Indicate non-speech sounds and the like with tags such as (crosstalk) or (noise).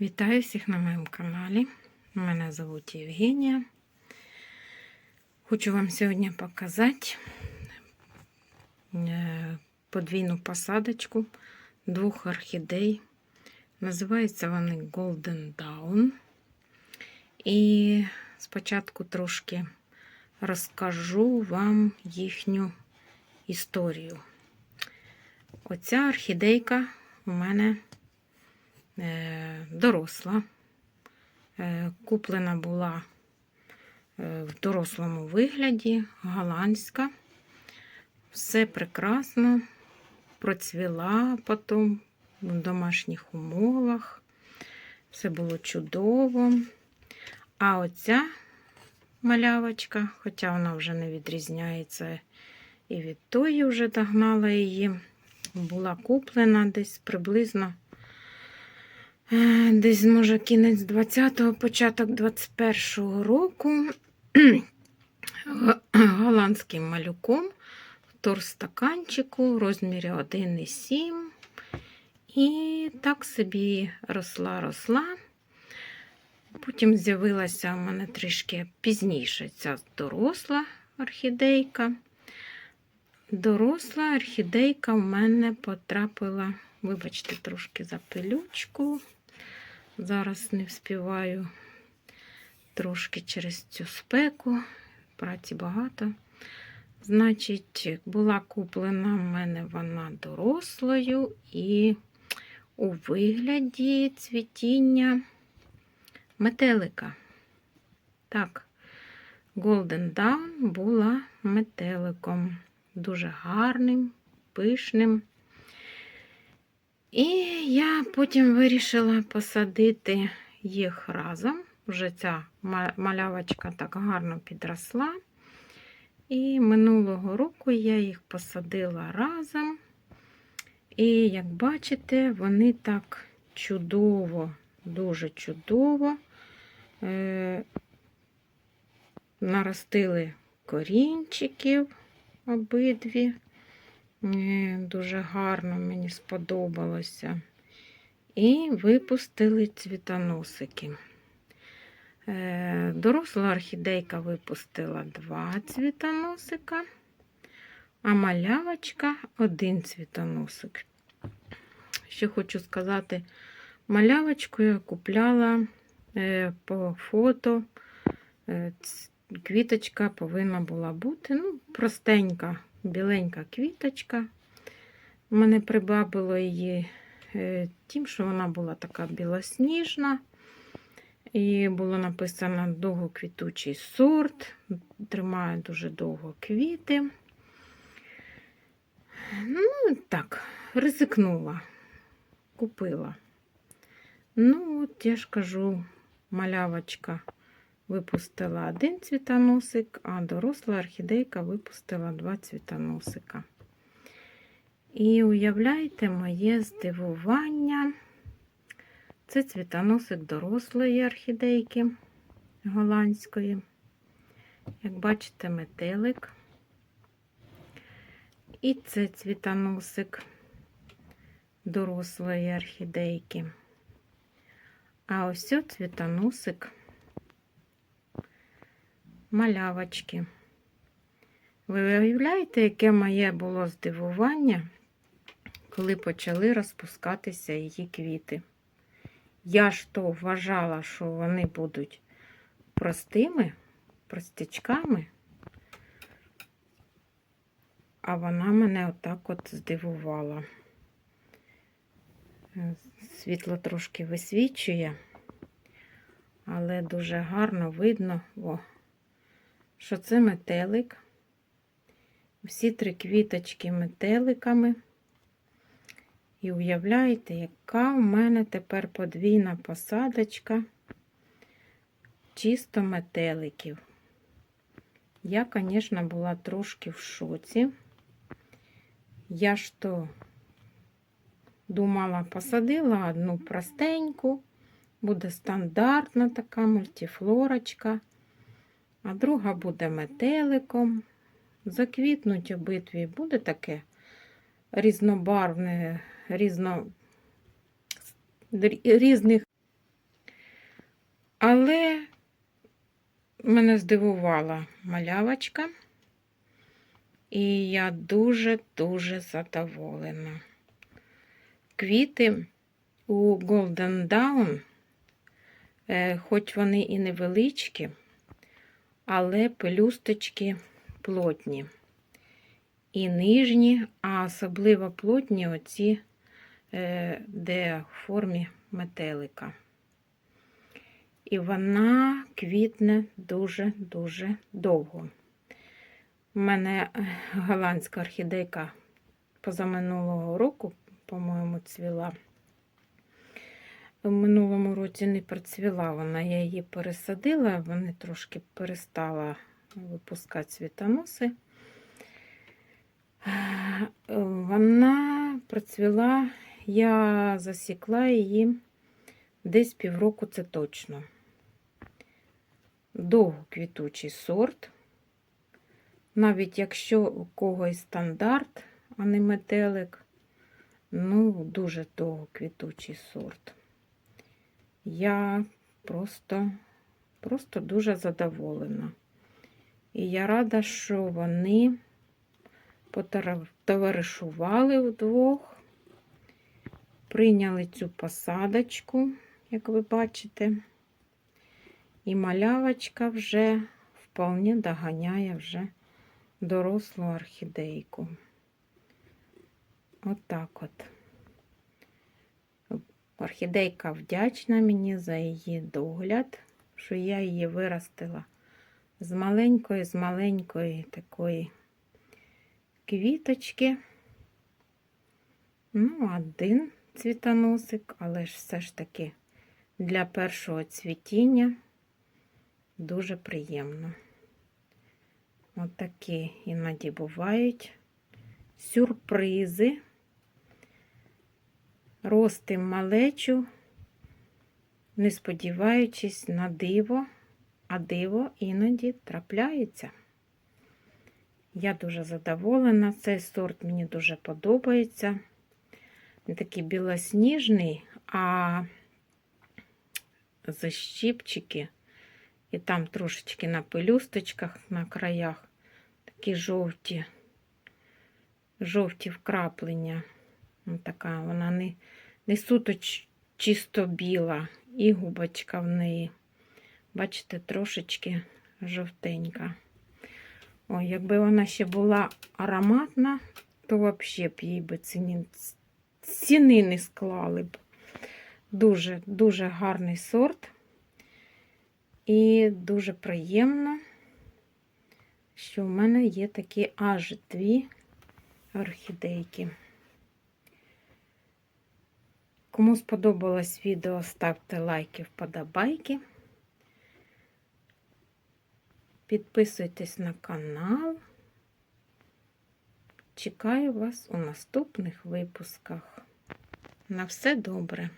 Вітаю всіх на моєму каналі. Мене звуть Євгенія. Хочу вам сьогодні показати е, подвійну посадочку двох орхідей. Називаються вони Golden Dawn. І спочатку трошки розкажу вам їхню історію. Оця орхідейка у мене доросла. Е, Куплена була е, в дорослому вигляді, голландська. Все прекрасно, процвіла потім в домашніх умовах. Все було чудово. А оця малявочка, хоча вона вже не відрізняється і від тої вже догнала її, була куплена десь приблизно е, десь, може, кінець 20-го, початок 21-го року (clears throat) голландським малюком в торстаканчику в розмірі 1,7. І так собі росла-росла. Потім з'явилася у мене трішки пізніше ця доросла орхідейка. Доросла орхідейка в мене потрапила, вибачте, трошки за пилючку. Зараз не вспіваю трошки через цю спеку, праці багато. Значить, була куплена в мене вона дорослою і у вигляді цвітіння метелика. Так, Golden Dawn була метеликом. Дуже гарним, пишним. І я потім вирішила посадити їх разом. Вже ця малявочка так гарно підросла. І минулого року я їх посадила разом. І, як бачите, вони так чудово, дуже чудово е- наростили корінчиків обидві. Дуже гарно мені сподобалося. І випустили цвітоносики. Е, Доросла орхідейка випустила два цвітоносика, а малявочка один цвітоносик. Ще хочу сказати, малявочку я купляла е, по фото. Е, Квіточка повинна була бути. Ну, простенька, біленька квіточка. Мене прибавило її тим, що вона була така білосніжна. І було написано довгоквітучий сорт, тримає дуже довго квіти. Ну, так, ризикнула, купила. Ну, от я ж кажу, малявочка випустила один цвітоносик, а доросла орхідейка випустила два цвітоносика. І уявляйте моє здивування. Це цвітоносик дорослої орхідейки голландської. Як бачите, метелик. І це цвітоносик дорослої орхідейки. А ось цвітоносик малявочки. Ви уявляєте, яке моє було здивування, коли почали розпускатися її квіти? Я ж то вважала, що вони будуть простими, простячками, а вона мене отак от здивувала. Світло трошки висвічує, але дуже гарно видно, о, що це метелик. Всі три квіточки метеликами. І уявляєте, яка у мене тепер подвійна посадочка чисто метеликів. Я, звісно, була трошки в шоці. Я ж то думала, посадила одну простеньку, буде стандартна така мультифлорочка, а друга буде метеликом. Заквітнуть обидві буде таке різнобарвне різно, різних Але мене здивувала малявочка, і я дуже-дуже задоволена. Квіти у Golden Dawn, е, хоч вони і невеличкі, але пелюсточки плотні. І нижні, а особливо плотні оці, е, де в формі метелика. І вона квітне дуже-дуже довго. У мене е, голландська орхідейка позаминулого року, по-моєму, цвіла. В минулому році не процвіла вона, я її пересадила, вони трошки перестала випускати світоноси. Вона процвіла, я засікла її десь півроку це точно. Довгоквітучий сорт. Навіть якщо у когось стандарт, а не метелик, ну, дуже довгоквітучий сорт. Я просто, просто дуже задоволена. І я рада, що вони потоваришували вдвох, прийняли цю посадочку, як ви бачите, і малявочка вже вполне доганяє вже дорослу орхідейку. Отак от. Орхідейка вдячна мені за її догляд, що я її виростила з маленької, з маленької такої квіточки. Ну, один цвітоносик, але ж все ж таки для першого цвітіння дуже приємно. Отакі іноді бувають сюрпризи. Ростим малечу, не сподіваючись на диво, а диво іноді трапляється. Я дуже задоволена, цей сорт мені дуже подобається. Він такий білосніжний, а защіпчики, і там трошечки на пелюсточках, на краях, такі жовті, жовті вкраплення. Ось така вона не, не суто чисто біла, і губочка в неї. Бачите, трошечки жовтенька. Ой, якби вона ще була ароматна, то взагалі б їй би ціні, ціни не склали б. Дуже, дуже гарний сорт. І дуже приємно, що в мене є такі аж дві орхідейки. Кому сподобалось відео, ставте лайки, вподобайки. Підписуйтесь на канал. Чекаю вас у наступних випусках. На все добре!